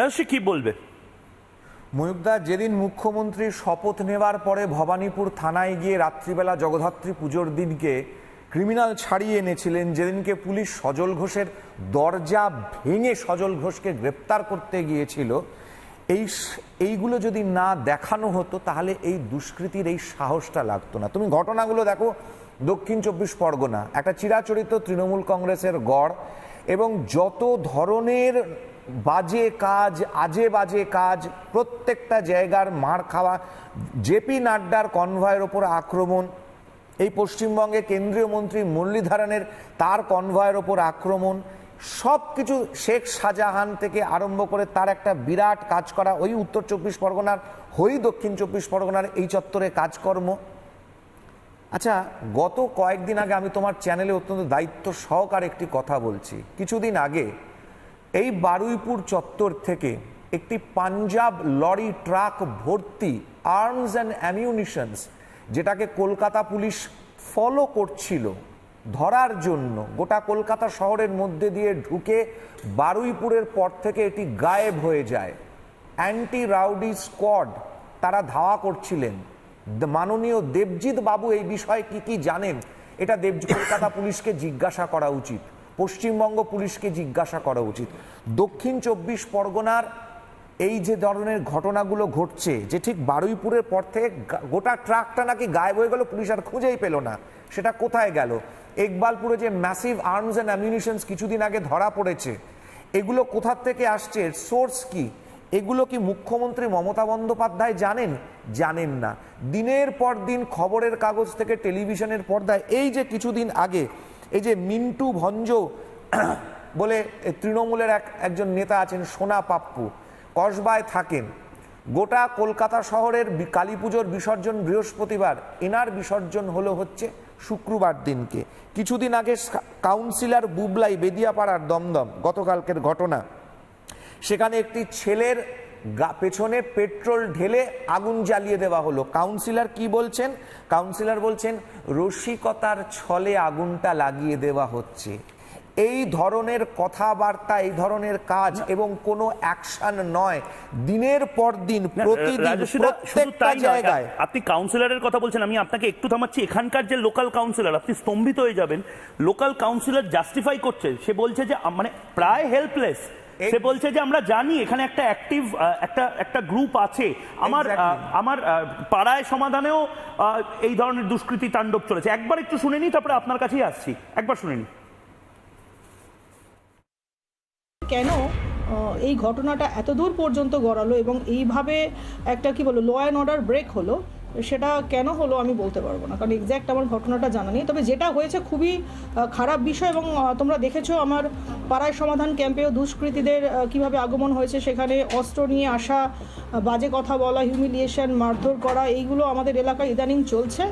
রাজশ্রী কি বলবে? ময়ূকদা যেদিন মুখ্যমন্ত্রী শপথ নেবার পরে ভবানীপুর থানায় গিয়ে রাত্রিবেলা জগদ্ধাত্রী পুজোর দিনকে ক্রিমিনাল ছাড়িয়ে এনেছিলেন, যেদিনকে পুলিশ সজল ঘোষের দরজা ভেঙে সজল ঘোষকে গ্রেপ্তার করতে গিয়েছিল। এই এইগুলো যদি না দেখানো হতো, তাহলে এই দুষ্কৃতির এই সাহসটা লাগতো না। তুমি ঘটনাগুলো দেখো, দক্ষিণ চব্বিশ পরগনা, একটা চিরাচরিত তৃণমূল কংগ্রেসের গড় এবং যত ধরনের বাজে কাজ, আজে বাজে কাজ, প্রত্যেকটা জায়গার মার খাওয়া জেপি নাড্ডার কনভয়ের ওপর আক্রমণ, এই পশ্চিমবঙ্গে কেন্দ্রীয় মন্ত্রী মুরলীধরনের তার কনভয়ের ওপর আক্রমণ সব কিছু শেখ শাহজাহান থেকে আরম্ভ করে তার একটা বিরাট কাজ করা, ওই উত্তর চব্বিশ পরগনার হই দক্ষিণ চব্বিশ পরগনার এই চত্বরে কাজকর্ম। আচ্ছা গত কয়েকদিন আগে আমি তোমার চ্যানেলে অত্যন্ত দায়িত্ব সহকার একটি কথা বলছি। কিছুদিন আগে এই বারুইপুর চত্বর থেকে একটি পাঞ্জাব লরি ট্রাক ভর্তি আর্মস অ্যান্ড অ্যামিউনিশনস যেটাকে কলকাতা পুলিশ ফলো করছিল ধরার জন্য। গোটা কলকাতা শহরের মধ্যে দিয়ে ঢুকে বারুইপুরের পর থেকে এটি গায়েব হয়ে যায়। অ্যান্টি রাউডি স্কোয়াড তারা ধাওয়া করছিলেন। মাননীয় দেবজিৎ বাবু এই বিষয়ে কি কি জানেন? এটা দেব কলকাতা পুলিশকে জিজ্ঞাসা করা উচিত। পশ্চিমবঙ্গ পুলিশকে জিজ্ঞাসা করা উচিত। দক্ষিণ চব্বিশ পরগনার এই যে ধরনের ঘটনাগুলো ঘটছে, যে ঠিক বারুইপুরের পর থেকে গোটা ট্রাকটা নাকি গায়েব হয়ে গেল, পুলিশ আর খুঁজেই পেল না। সেটা কোথায় গেল? একবালপুরে যে ম্যাসিভ আর্মস অ্যান্ড অ্যামিউনিশনস কিছুদিন আগে ধরা পড়েছে, এগুলো কোথার থেকে আসছে? সোর্স কি? এগুলো কি মুখ্যমন্ত্রী মমতা বন্দ্যোপাধ্যায় জানেন? জানেন না। দিনের পর দিন খবরের কাগজ থেকে টেলিভিশনের পর্দায় এই যে কিছুদিন আগে এই যে মিন্টু ভঞ্জ বলে তৃণমূলের এক একজন নেতা আছেন সোনা পাপ্পু, কসবায় থাকেন। গোটা কলকাতা শহরের কালী পুজোর বিসর্জন বৃহস্পতিবার, এনার বিসর্জন হলো হচ্ছে শুক্রবার দিনকে। কিছুদিন আগে কাউন্সিলর বুবলাই বেদিয়াপাড়ার দমদম গতকালকের ঘটনা। সেখানে একটি ছেলের পেছনে পেট্রোল ঢেলে আগুন জ্বালিয়ে দেওয়া হলো। কাউন্সিলর কি বলছেন? কাউন্সিলর বলছেন রসিকতার ছলে আগুনটা লাগিয়ে দেওয়া হচ্ছে। এই ধরনের কথাবার্তা এই ধরনের কাজ এবং কোনো অ্যাকশন নয়। দিনের পর দিন প্রতিদিন প্রত্যেকটা জায়গায় আপনি কাউন্সিলরের কথা বলছেন আমি আপনাকে একটু থামাচ্ছি। এখানকার যে লোকাল কাউন্সিলর আপনি স্তম্ভিত হয়ে যাবেন। লোকাল কাউন্সিলর জাস্টিফাই করছে। সে বলছে যে মানে প্রায় হেল্পলেস সে বলছে যে আমরা জানি এখানে একটা অ্যাক্টিভ একটা একটা গ্রুপ আছে। আমার আমার পাড়ায় সমাধানেও এই ধরনের দুষ্কৃতি তাণ্ডব চলেছে। একবার একটু শুনে নিই তারপরে আপনার কাছেই আসছি। একবার শুনে নিই। কেন এই ঘটনাটা এত দূর পর্যন্ত গড়ালো এবং এইভাবে একটা কি বলো ল অ্যান্ড অর্ডার ব্রেক হলো? সেটা কেন হলো আমি বলতে পারব না। কারণ এক্স্যাক্ট আমার ঘটনাটা জানা নেই। তবে যেটা হয়েছে খুবই খারাপ বিষয় এবং তোমরা দেখেছ আমার পাড়ায় সমাধান ক্যাম্পেও দুষ্কৃতীদের কীভাবে আগমন হয়েছে সেখানে অস্ত্র নিয়ে আসা বাজে কথা বলা হিউমিলিয়েশন মারধর করা, এইগুলো আমাদের এলাকায় ইদানিং চলছে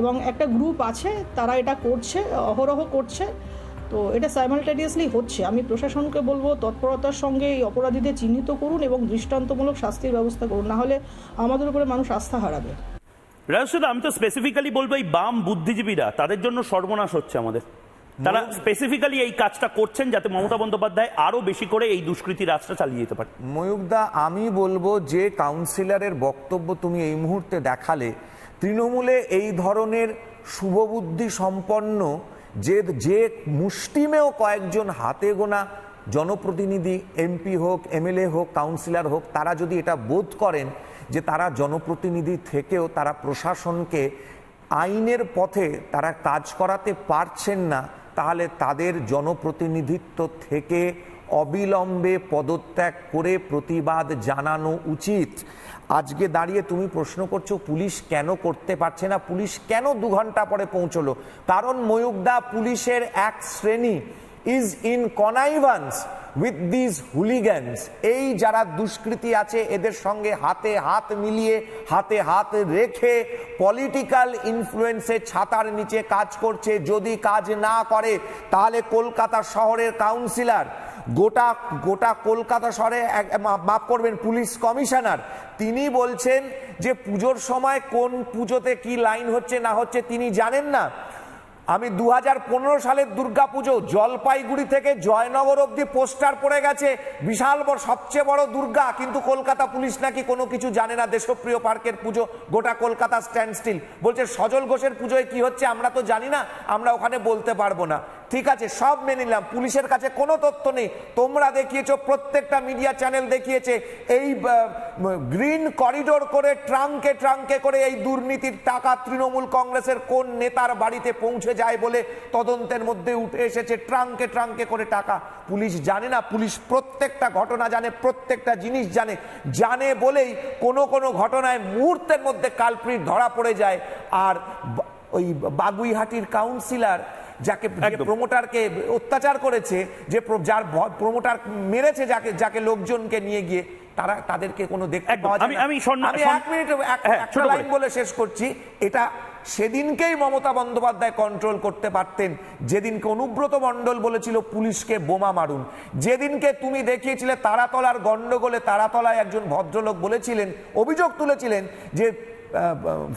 এবং একটা গ্রুপ আছে, তারা এটা করছে, অহরহ করছে। তো এটা সাইমালটেনিয়াসলি হচ্ছে। আমি প্রশাসনকে বলব তৎপরতার সঙ্গে এই অপরাধীদের চিহ্নিত করুন এবং দৃষ্টান্তমূলক শাস্তির ব্যবস্থা করুন। না হলে আমাদের উপরে মানুষ আস্থা হারাবে। রাজস্বীদা আমি তো স্পেসিফিক্যালি বলব এই বাম বুদ্ধিজীবীরা তাদের জন্য সর্বনাশ হচ্ছে আমাদের। তারা স্পেসিফিক্যালি এই কাজটা করছেন যাতে মমতা বন্দ্যোপাধ্যায় আরও বেশি করে এই দুষ্কৃতি রাজটা চালিয়ে যেতে পারে। ময়ূকদা আমি বলব যে কাউন্সিলরের বক্তব্য তুমি এই মুহূর্তে দেখালে তৃণমূলে এই ধরনের শুভবুদ্ধি সম্পন্ন যে যে মুষ্টিমেয় কয়েকজন হাতে গোনা জনপ্রতিনিধি এমপি হোক এমএলএ হোক কাউন্সিলর হোক তারা যদি এটা বোধ করেন যে তারা জনপ্রতিনিধি থেকেও তারা প্রশাসনকে আইনের পথে তারা কাজ করাতে পারছেন না, তাহলে তাদের জনপ্রতিনিধিত্ব থেকে অবিলম্বে পদত্যাগ করে প্রতিবাদ জানানো উচিত। আজকে দাঁড়িয়ে তুমি প্রশ্ন করছ, পুলিশ কেন করতে পারছে না? পুলিশ কেন দু ঘণ্টা পরে পৌঁছলো? কারণ ময়ূকদা পুলিশের এক শ্রেণি। Is in connivance with this hooligans এই যারা দুষ্কৃতী আছে, এদের সঙ্গে হাতে হাত মিলিয়ে, হাতে হাত রেখে পলিটিক্যাল ইনফ্লুয়েন্সে ছাতার নিচে কাজ করছে। যদি কাজ না করে, তাহলে কলকাতা শহরের কাউন্সিলর গোটা গোটা কলকাতা শহরে মাফ করবেন, পুলিশ কমিশনার, তিনি বলছেন যে পুজোর সময় কোন পুজোতে কি লাইন হচ্ছে না হচ্ছে তিনি জানেন না। আমি দু হাজার পনেরো সালের দুর্গাপুজো জলপাইগুড়ি থেকে জয়নগর অবধি পোস্টার পড়ে গেছে। বিশাল বড়, সবচেয়ে বড় দুর্গা। কিন্তু কলকাতা পুলিশ নাকি কোনো কিছু জানে না। দেশপ্রিয় পার্কের পুজো, গোটা কলকাতা স্ট্যান্ড স্টিল বলছে সজল ঘোষের পুজোয় কি হচ্ছে আমরা তো জানি না। আমরা ওখানে বলতে পারব না। ঠিক আছে, সব মেনে নিলাম। পুলিশের কাছে কোনো তথ্য নেই। তোমরা দেখিয়েছো, প্রত্যেকটা মিডিয়া চ্যানেল দেখিয়েছে, এই গ্রিন করিডোর করে ট্রাঙ্কে ট্রাঙ্কে করে এই দুর্নীতির টাকা তৃণমূল কংগ্রেসের কোন নেতার বাড়িতে পৌঁছে যায় বলে তদন্তের মধ্যে উঠে এসেছে, ট্রাঙ্কে ট্রাঙ্কে করে টাকা। পুলিশ জানে না, পুলিশ প্রত্যেকটা ঘটনা জানে, প্রত্যেকটা জিনিস জানে। জানে বলেই কোনো কোনো ঘটনায় মুহূর্তের মধ্যে কালপ্রিট ধরা পড়ে যায়। আর ওই বাগুইহাটির কাউন্সিলর যাকে প্রমোটারকে অত্যাচার করেছে যে যার প্রমোটার মেরেছে যাকে যাকে লোকজনকে নিয়ে গিয়ে তারা তাদেরকে কোনো দেখতে পাওয়া যায় আমি- আমি এক মিনিট হ্যাঁ, একটা লাইন বলে শেষ করছি। এটা সেদিনকেই মমতা বন্দ্যোপাধ্যায় কন্ট্রোল করতে পারতেন। যেদিনকে অনুব্রত মণ্ডল বলেছিল পুলিশকে বোমা মারুন। যেদিনকে তুমি দেখিয়েছিলে তারাতলার গন্ডগোলে তারাতলায় একজন ভদ্রলোক বলেছিলেন অভিযোগ তুলেছিলেন যে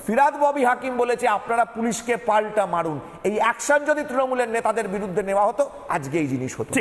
ফিরাদ ববি হাকিম বলেছে, আপনারা পুলিশকে পাল্টা মারুন। এই অ্যাকশন যদি তৃণমূলের নেতাদের বিরুদ্ধে নেওয়া হতো, আজকে এই জিনিস হতো